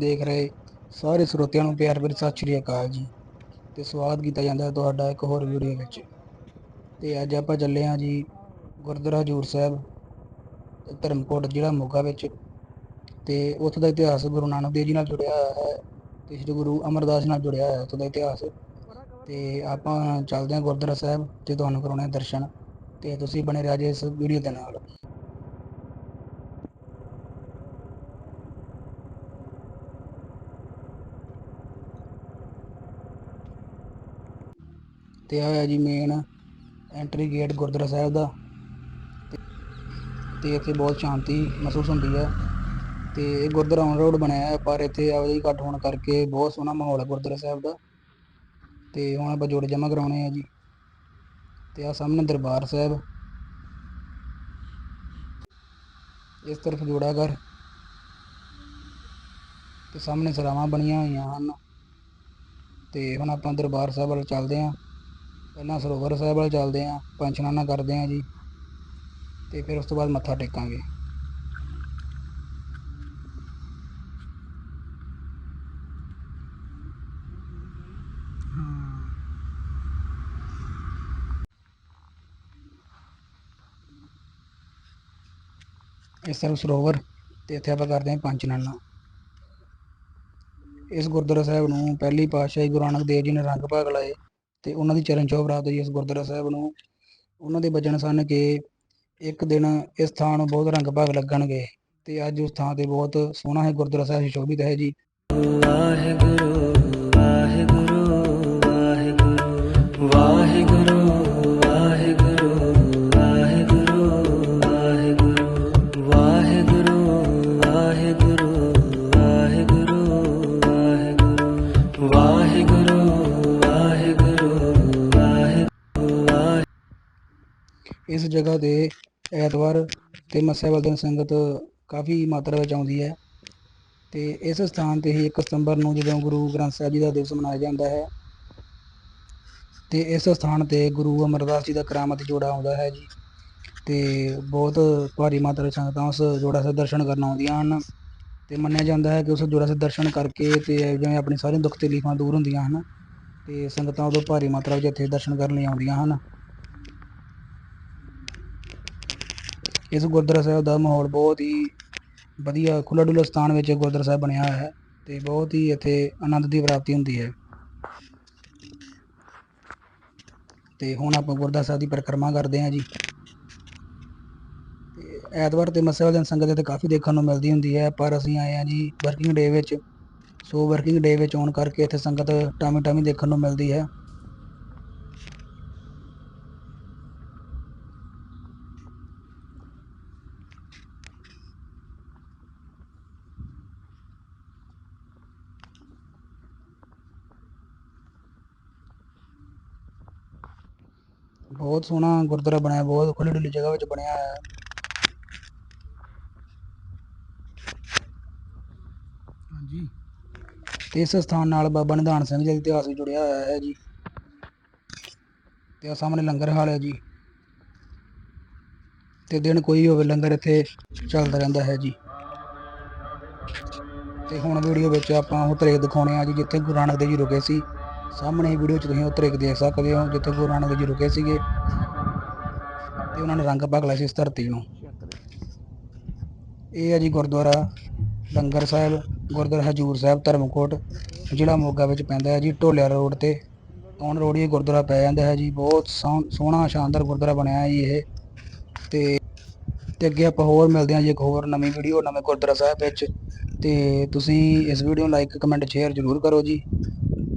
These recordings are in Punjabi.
ਦੇਖ ਰਹੇ ਸਾਰੇ ਸਰੋਤਿਆਂ ਨੂੰ ਪਿਆਰ ਭਰੀ ਸਤਿ ਸ਼੍ਰੀ ਅਕਾਲ ਜੀ ਤੇ ਸਵਾਗਤ ਕੀਤਾ ਜਾਂਦਾ ਹੈ ਤੁਹਾਡਾ ਇੱਕ ਹੋਰ ਵੀਡੀਓ ਵਿੱਚ। ਤੇ ਅੱਜ ਆਪਾਂ ਚੱਲੇ ਹਾਂ ਜੀ ਗੁਰਦੁਆਰਾ ਹਜੂਰ ਸਾਹਿਬ ਧਰਮਕੋਟ ਜ਼ਿਲ੍ਹਾ ਮੋਗਾ ਵਿੱਚ ਤੇ ਉੱਥੋਂ ਦਾ ਇਤਿਹਾਸ ਗੁਰੂ ਨਾਨਕ ਦੇਵ ਜੀ ਨਾਲ ਜੁੜਿਆ ਹੋਇਆ ਹੈ ਤੇ ਸ੍ਰੀ ਗੁਰੂ ਅਮਰਦਾਸ ਨਾਲ ਜੁੜਿਆ ਹੋਇਆ ਉੱਥੋਂ ਦਾ ਇਤਿਹਾਸ। ਤੇ ਆਪਾਂ ਚੱਲਦੇ ਹਾਂ ਗੁਰਦੁਆਰਾ ਸਾਹਿਬ ਤੇ ਤੁਹਾਨੂੰ ਕਰਾਉਣੇ ਆ ਦਰਸ਼ਨ ਤੇ ਤੁਸੀਂ ਬਣੇ ਰਹੋ ਜੀ ਇਸ ਵੀਡੀਓ ਦੇ ਨਾਲ। ਤੇ ਇਹ ਹੈ ਜੀ main entry gate gurdwara Sahib ਦਾ। ਤੇ- ਇੱਥੇ ਬਹੁਤ ਸ਼ਾਂਤੀ ਮਹਿਸੂਸ ਹੁੰਦੀ ਹੈ ਤੇ ਇਹ ਗੁਰਦੁਆਰਾ ਔਨ ਰੋਡ ਬਣਿਆ ਹੈ ਪਰ ਇੱਥੇ ਆਵਾਜਾਈ ਘੱਟ ਹੋਣ ਕਰਕੇ ਬਹੁਤ ਸੋਹਣਾ ਮਾਹੌਲ ਹੈ ਗੁਰਦੁਆਰਾ ਸਾਹਿਬ ਦਾ। ਤੇ ਹੁਣ ਆਪਾਂ ਜੋੜੇ ਜਮ੍ਹਾਂ ਕਰਾਉਣੇ ਆ ਜੀ। ਤੇ ਆ ਸਾਹਮਣੇ ਦਰਬਾਰ ਸਾਹਿਬ। ਇਸ ਤਰਫ ਜੋੜਾ ਘਰ। ਤੇ ਸਾਹਮਣੇ ਸਰਾਵਾਂ ਬਣੀਆਂ ਹੋਈਆਂ ਹਨ। ਤੇ ਹੁਣ ਆਪਾਂ ਦਰਬਾਰ ਸਾਹਿਬ ਵੱਲ ਚੱਲਦੇ ਹਾਂ ਪਹਿਲਾਂ ਸਰੋਵਰ ਸਾਹਿਬ ਵੱਲ ਚੱਲਦੇ ਹਾਂ ਪੰਜ ਇਸ਼ਨਾਨਾ ਕਰਦੇ ਹਾਂ ਜੀ ਅਤੇ ਫਿਰ ਉਸ ਤੋਂ ਬਾਅਦ ਮੱਥਾ ਟੇਕਾਂਗੇ। ਇਸ ਤਰ੍ਹਾਂ ਸਰੋਵਰ ਤੇ ਇੱਥੇ ਆਪਾਂ ਕਰਦੇ ਹਾਂ ਪੰਜ ਇਸ਼ਨਾਨਾ। ਇਸ ਗੁਰਦੁਆਰਾ ਸਾਹਿਬ ਨੂੰ ਪਹਿਲੀ ਪਾਤਸ਼ਾਹੀ ਗੁਰੂ ਨਾਨਕ ਦੇਵ ਜੀ ਨੇ ਰੰਗ ਭਾਗ ਲਾਏ। ਤੇ ਉਹਨਾਂ ਦੀ ਚਰਨ ਛੋਹ ਪ੍ਰਾਪਤ ਹੋਈ ਇਸ ਗੁਰਦੁਆਰਾ ਸਾਹਿਬ ਨੂੰ। ਉਹਨਾਂ ਦੇ ਬਚਨ ਸਨ ਕਿ ਇੱਕ ਦਿਨ ਇਸ ਥਾਂ ਨੂੰ ਬਹੁਤ ਰੰਗ ਭਾਗ ਲੱਗਣਗੇ ਤੇ ਅੱਜ ਉਸ ਥਾਂ ਤੇ ਬਹੁਤ ਸੋਹਣਾ ਹੈ ਗੁਰਦੁਆਰਾ ਸਾਹਿਬ ਸੁਸ਼ੋਭਿਤ ਹੈ ਜੀ। ਵਾਹਿਗੁਰੂ ਇਸ ਜਗ੍ਹਾ ਤੇ ਐਤਵਾਰ ਅਤੇ ਮੱਸਿਆ ਵਾਲੇ ਦਿਨ ਸੰਗਤ ਕਾਫੀ ਮਾਤਰਾ ਵਿੱਚ ਆਉਂਦੀ ਹੈ ਤੇ ਇਸ ਸਥਾਨ ਤੇ ਹੀ ਇੱਕ ਸਤੰਬਰ ਨੂੰ ਜਦੋਂ ਗੁਰੂ ਗ੍ਰੰਥ ਸਾਹਿਬ ਜੀ ਦਾ ਦਿਵਸ ਮਨਾਇਆ ਜਾਂਦਾ ਹੈ ਤੇ ਇਸ ਸਥਾਨ ਤੇ ਗੁਰੂ ਅਮਰਦਾਸ ਜੀ ਦਾ ਕਰਾਮਤ ਜੋੜਾ ਆਉਂਦਾ ਹੈ ਜੀ ਅਤੇ ਬਹੁਤ ਭਾਰੀ ਮਾਤਰਾ ਵਿੱਚ ਸੰਗਤਾਂ ਉਸ ਜੋੜਾ ਸਾਹਿਬ ਦਰਸ਼ਨ ਕਰਨ ਆਉਂਦੀਆਂ ਹਨ ਅਤੇ ਮੰਨਿਆ ਜਾਂਦਾ ਹੈ ਕਿ ਉਸ ਜੋੜਾ ਸਾਹਿਬ ਦਰਸ਼ਨ ਕਰਕੇ ਅਤੇ ਜਿਵੇਂ ਆਪਣੀ ਸਾਰੀਆਂ ਦੁੱਖ ਤਕਲੀਫਾਂ ਦੂਰ ਹੁੰਦੀਆਂ ਹਨ ਅਤੇ ਸੰਗਤਾਂ ਉਦੋਂ ਭਾਰੀ ਮਾਤਰਾ ਵਿੱਚ ਇੱਥੇ ਦਰਸ਼ਨ ਕਰਨ ਲਈ ਆਉਂਦੀਆਂ ਹਨ। ਇਸ ਗੁਰਦੁਆਰਾ ਸਾਹਿਬ ਦਾ ਮਾਹੌਲ ਬਹੁਤ ਹੀ ਵਧੀਆ ਖੁੱਲ੍ਹਾ ਡੁੱਲ੍ਹਾ ਸਥਾਨ ਵਿੱਚ ਗੁਰਦੁਆਰਾ ਸਾਹਿਬ ਬਣਿਆ ਹੋਇਆ ਹੈ ਅਤੇ ਬਹੁਤ ਹੀ ਇੱਥੇ ਆਨੰਦ ਦੀ ਪ੍ਰਾਪਤੀ ਹੁੰਦੀ ਹੈ। ਅਤੇ ਹੁਣ ਆਪਾਂ ਗੁਰਦੁਆਰਾ ਸਾਹਿਬ ਦੀ ਪਰਿਕਰਮਾ ਕਰਦੇ ਹਾਂ ਜੀ। ਐਤਵਾਰ ਤੇ ਮੱਸੇ ਵਾਲੇ ਦਿਨ ਸੰਗਤ ਇੱਥੇ ਕਾਫੀ ਦੇਖਣ ਨੂੰ ਮਿਲਦੀ ਹੁੰਦੀ ਹੈ, ਪਰ ਅਸੀਂ ਆਏ ਹਾਂ ਜੀ ਵਰਕਿੰਗ ਡੇ ਵਿੱਚ। ਸੋ ਵਰਕਿੰਗ ਡੇ ਵਿੱਚ ਆਉਣ ਕਰਕੇ ਇੱਥੇ ਸੰਗਤ ਟਾਮੀ ਟਾਮੀ ਦੇਖਣ ਨੂੰ ਮਿਲਦੀ ਹੈ। ਬਹੁਤ ਸੋਹਣਾ ਗੁਰਦੁਆਰਾ ਬਣਿਆ, ਬਹੁਤ ਖੁੱਲੀ ਡੁੱਲੀ ਜਗ੍ਹਾ ਵਿੱਚ ਬਣਿਆ ਹੋਇਆ। ਹੈ ਹਾਂਜੀ। ਤੇ ਇਸ ਸਥਾਨ ਨਾਲ ਬਾਬਾ ਨਿਧਾਨ ਸਿੰਘ ਜੀ ਦਾ ਇਤਿਹਾਸ ਵੀ ਜੁੜਿਆ ਹੋਇਆ ਹੈ ਜੀ। ਤੇ ਆ ਸਾਹਮਣੇ ਲੰਗਰ ਹਾਲ ਹੈ ਜੀ। ਤੇ ਦਿਨ ਕੋਈ ਹੋਵੇ ਲੰਗਰ ਇੱਥੇ ਚੱਲਦਾ ਰਹਿੰਦਾ ਹੈ ਜੀ। ਤੇ ਹੁਣ ਵੀਡੀਓ ਵਿੱਚ ਆਪਾਂ ਉਹ ਤਰੇਕ ਦਿਖਾਉਣੇ ਆ ਜੀ, ਜਿੱਥੇ ਗੁਰੂ ਨਾਨਕ ਦੇਵ ਜੀ ਰੁਕੇ ਸੀ। ਸਾਹਮਣੇ ਹੀ ਵੀਡੀਓ 'ਚ ਤੁਸੀਂ ਉਹ ਤਰੇਕ ਦੇਖ ਸਕਦੇ ਹੋ, ਜਿੱਥੇ ਗੁਰੂ ਨਾਨਕ ਜੀ ਰੁਕੇ ਸੀਗੇ ਤੇ ਉਹਨਾਂ ਨੇ ਰੰਗ ਭਾਗ ਲਿਆ ਸੀ ਇਸ ਧਰਤੀ ਨੂੰ। ਇਹ ਹੈ ਜੀ ਗੁਰਦੁਆਰਾ ਲੰਗਰ ਸਾਹਿਬ, ਗੁਰਦੁਆਰਾ ਹਜੂਰ ਸਾਹਿਬ, ਧਰਮਕੋਟ, ਜ਼ਿਲ੍ਹਾ ਮੋਗਾ ਵਿੱਚ ਪੈਂਦਾ ਹੈ ਜੀ, ਢੋਲਿਆ ਰੋਡ ਤੇ। ਔਨ ਰੋਡ ਹੀ ਇਹ ਗੁਰਦੁਆਰਾ ਪੈ ਜਾਂਦਾ ਹੈ ਜੀ, ਬਹੁਤ ਸੋਹ- ਸੋਹਣਾ, ਸ਼ਾਨਦਾਰ ਗੁਰਦੁਆਰਾ ਬਣਿਆ ਹੈ ਜੀ ਇਹ। ਤੇ ਤੇ ਅੱਗੇ ਆਪਾਂ ਹੋਰ ਮਿਲਦੇ ਹਾਂ ਜੀ ਇੱਕ ਹੋਰ ਨਵੀਂ ਵੀਡੀਓ ਨਵੇਂ ਗੁਰਦੁਆਰਾ ਸਾਹਿਬ ਵਿੱਚ। ਤੇ ਤੁਸੀਂ ਇਸ ਵੀਡੀਓ ਨੂੰ ਲਾਈਕ ਕਮੈਂਟ ਸ਼ੇਅਰ ਜ਼ਰੂਰ ਕਰੋ ਜੀ।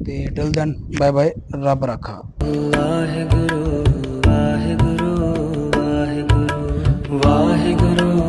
ਤੇ ਟਿਲ ਦੈਨ ਬਾਏ ਬਾਏ ਰੱਬ ਰੱਖਾ। ਵਾਹਿਗੁਰੂ ਵਾਹਿਗੁਰੂ ਵਾਹਿਗੁਰੂ ਵਾਹਿਗੁਰੂ।